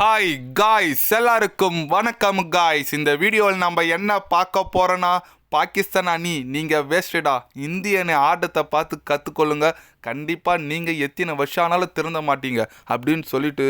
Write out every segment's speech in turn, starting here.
Hi guys எல்லாருக்கும் வணக்கம் guys இந்த வீடியோவில் நம்ம என்ன பார்க்க போகிறோன்னா பாகிஸ்தான் அணி நீங்கள் வேஸ்டடா இந்திய அணி ஆட்டத்தை பார்த்து கற்றுக்கொள்ளுங்க கண்டிப்பாக நீங்கள் எத்தனை வருஷம் ஆனாலும் திறந்த மாட்டீங்க. அப்படின்னு சொல்லிட்டு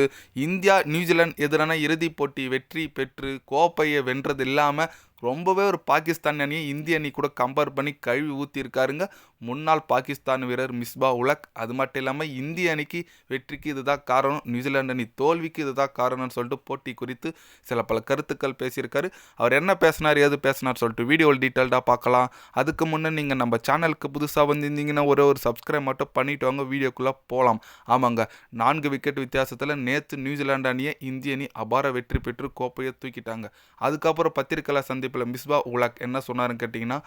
இந்தியா நியூசிலாந்து எதிரான இறுதிப் போட்டி வெற்றி பெற்று கோப்பையை வென்றது இல்லாமல் ரொம்பவே ஒரு பாகிஸ்தான் அணியை இந்திய அணி கூட கம்பேர் பண்ணி கழுவி ஊற்றியிருக்காருங்க முன்னாள் பாகிஸ்தான் வீரர் மிஸ்பா உலக். அது மட்டும் இல்லாமல் இந்திய அணிக்கு வெற்றிக்கு இதுதான் காரணம். நியூசிலாந்து அணி தோல்விக்கு இதுதான் காரணம்னு சொல்லிட்டு போட்டி குறித்து சில பல கருத்துக்கள் பேசியிருக்காரு. அவர் என்ன பேசினார் ஏது பேசினார் சொல்லிட்டு வீடியோவில் டீட்டெயில்டாக பார்க்கலாம். அதுக்கு முன்னே நீங்கள் நம்ம சேனலுக்கு புதுசாக வந்திருந்தீங்கன்னா ஒரே ஒரு சப்ஸ்கிரைப் மட்டும் பண்ணிட்டு வாங்க. வீடியோக்குள்ளே போகலாம் ஆமாங்க நான்கு விக்கெட் வித்தியாசத்தில் நேற்று நியூசிலாந்து அணியை இந்திய அணி அபார வெற்றி பெற்று கோப்பையை தூக்கிட்டாங்க. அதுக்கப்புறம் பத்திரிக்கையாளர் சந்திப்பில் மிஸ்பா உலக் என்ன சொன்னாருன்னு கேட்டிங்கன்னா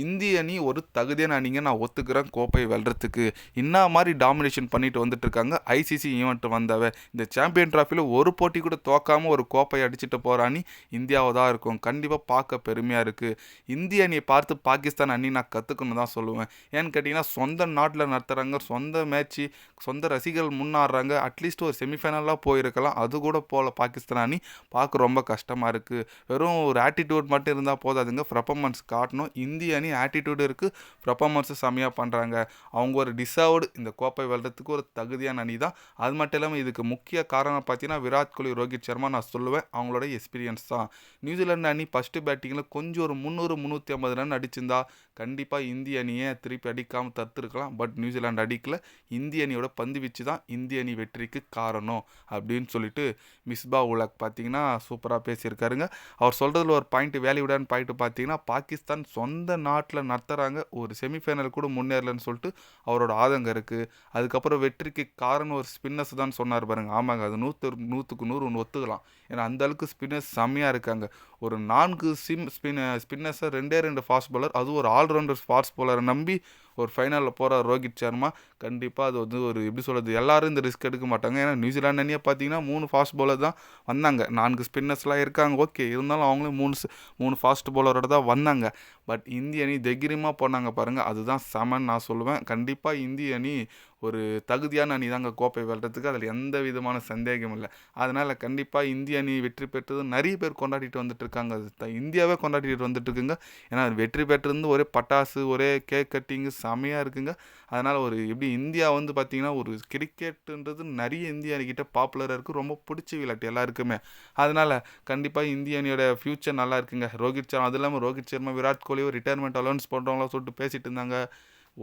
இந்திய அணி ஒரு தகுதியான அணிங்க நான் ஒத்துக்கிறேன் கோப்பையை வெல்றதுக்கு. என்ன மாதிரி டாமினேஷன் பண்ணிட்டு வந்துட்டு இருக்காங்க. ஐசிசி ஈவெண்ட் வந்தவ. இந்த சாம்பியன் ட்ராஃபியில் ஒரு போட்டி கூட தோக்காமல் ஒரு கோப்பையை அடிச்சுட்டு போகிற அணி இந்தியாவை தான் இருக்கும். கண்டிப்பாக பார்க்க பெருமையாக இருக்குது இந்திய அணியை பார்த்து பாகிஸ்தான் அணி நான் கற்றுக்கணும் தான் சொல்லுவேன். ஏன்னு கேட்டிங்கன்னா சொந்த நாட்டில் நடத்துகிறாங்க சொந்த மேட்ச்சு சொந்த ரசிகர்கள் முன்னாடுறாங்க. அட்லீஸ்ட் ஒரு செமிஃபைனலாக போயிருக்கலாம். அது கூட போகல பாகிஸ்தான் அணி. பார்க்க ரொம்ப கஷ்டமாக இருக்குது வெறும் ஒரு ஆட்டிடியூட் மட்டும் இருந்தால் போதாதுங்க பர்ஃபார்மன்ஸ் காட்டணும். இந்திய அணி ஆட்டிடியூடு இருக்குது பர்ஃபார்மன்ஸு செம்மையாக பண்ணுறாங்க அவங்க ஒரு டிசர்வ்டு இந்த கோப்பை வெல்றதுக்கு ஒரு தகுதியான அணி தான். அது மட்டும் இல்லாமல் இதுக்கு முக்கிய காரணம் பார்த்தீங்கன்னா விராட் கோலி ரோஹித் சர்மா நான் சொல்லுவேன். அவங்களோட எக்ஸ்பீரியன்ஸ் தான். நியூசிலாந்து அணி ஃபஸ்ட்டு பேட்டிங்கில் கொஞ்சம் ஒரு முந்நூறு முந்நூற்றி ஐம்பது ரன் அடிச்சிருந்தா கண்டிப்பாக இந்திய அணியை திருப்பி அடிக்காமல் தத்துருக்கலாம் பட் நியூசிலாந்து அடிக்கல. இந்திய அணியோட பந்து வீச்சு தான் இந்திய அணி வெற்றிக்கு காரணம் அப்படின்னு சொல்லிட்டு மிஸ்பா உலக் பார்த்தீங்கன்னா சூப்பராக பேசியிருக்காருங்க. அவர் சொல்கிறதுல ஒரு பாயிண்ட் வேல்யூடான போயிட்டு பார்த்தீங்கன்னா பாகிஸ்தான் சொந்த நாட்டில் நடத்துகிறாங்க ஒரு செமிஃபைனல் கூட முன்னேறலன்னு சொல்லிட்டு அவரோட ஆதங்கம் இருக்குது அதுக்கப்புறம் வெற்றிக்கு காரணம் ஒரு ஸ்பின்னர்ஸ் தான் சொன்னார் பாருங்க. ஆமாங்க அது நூற்று நூற்றுக்கு நூறு ஒன்று ஒத்துக்கலாம். ஏன்னா அந்தளவுக்கு ஸ்பின்னர்ஸ் செம்மையாக இருக்காங்க. ஒரு நான்கு சிம் ஸ்பின் ஸ்பின்னர்ஸை ரெண்டே ரெண்டு ஃபாஸ்ட் பாலர் அதுவும் ஒரு ஆல்ரவுண்டர் ஃபாஸ்ட் பாலரை நம்பி ஒரு ஃபைனலில் போகிற ரோஹித் சர்மா. கண்டிப்பாக அது வந்து ஒரு எப்படி சொல்கிறது எல்லோரும் இந்த ரிஸ்க் எடுக்க மாட்டாங்க. ஏன்னா நியூசிலாந்து அணியை பார்த்தீங்கன்னா மூணு ஃபாஸ்ட் பாலர் தான் வந்தாங்க. நான்கு ஸ்பின்னர்ஸ்லாம் இருக்காங்க. ஓகே இருந்தாலும் அவங்களும் மூணு மூணு மூணு ஃபாஸ்ட் பவுலரோட தான் வந்தாங்க. பட் இந்திய அணி தைரியமாக போனாங்க பாருங்கள் அதுதான் செமன் நான் சொல்லுவேன். கண்டிப்பாக இந்திய அணி ஒரு தகுதியான அணி தாங்க கோப்பை வெல்றதுக்கு. அதில் எந்த விதமான சந்தேகம் இல்லை. அதனால் கண்டிப்பாக இந்திய அணி வெற்றி பெற்றது நிறைய பேர் கொண்டாடிட்டு வந்துட்டு இருக்காங்க. அது த- இந்தியாவே கொண்டாடிட்டு வந்துட்டு இருக்குங்க. ஏன்னா அது வெற்றி பெற்றிருந்து ஒரே பட்டாசு ஒரே கேக் கட்டிங்கு செமையாக இருக்குங்க. அதனால் ஒரு எப்படி இந்தியா வந்து பார்த்திங்கன்னா ஒரு கிரிக்கெட்டுன்றது நிறைய இந்திய அணிக்கிட்ட பாப்புலராக இருக்குது ரொம்ப பிடிச்ச விளையாட்டு எல்லாருக்குமே. அதனால் கண்டிப்பாக இந்திய அணியோட ஃப்யூச்சர் நல்லா இருக்குங்க. ரோஹித் சர்மா அது இல்லாமல் ரோஹித் சர்மா விராட் கோலி ரிட்டையர்மெண்ட் அலோன்ஸ் பண்ணுறவங்களா சொல்லிட்டு பேசிட்டு இருந்தாங்க.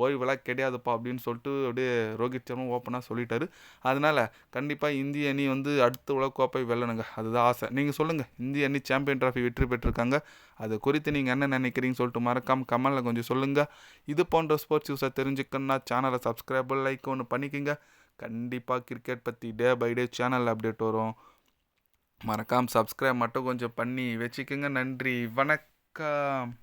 ஓய்வெல்லாம் கிடையாதுப்பா அப்படின்னு சொல்லிட்டு அப்படியே ரோஹித் சர்மா ஓப்பனாக சொல்லிட்டாரு. அதனால் கண்டிப்பாக இந்திய அணி வந்து அடுத்த உலகக்கோப்பை வெல்லணுங்க. அதுதான் ஆசை. நீங்கள் சொல்லுங்கள் இந்திய அணி சாம்பியன் ட்ராஃபி வெற்றி பெற்றிருக்காங்க. அது குறித்து நீங்கள் என்ன நினைக்கிறீங்கன்னு சொல்லிட்டு மறக்காம கமெண்டில் கொஞ்சம் சொல்லுங்கள் இது போன்ற ஸ்போர்ட்ஸ் நியூஸை தெரிஞ்சுக்கணுன்னா சேனலை சப்ஸ்கிரைப் லைக் ஒன்று பண்ணிக்கோங்க. கண்டிப்பாக கிரிக்கெட் பற்றி day by day channel update வரும். மறக்காமல் சப்ஸ்கிரைப் மட்டும் கொஞ்சம் பண்ணி வச்சுக்கோங்க. நன்றி. வணக்கம்.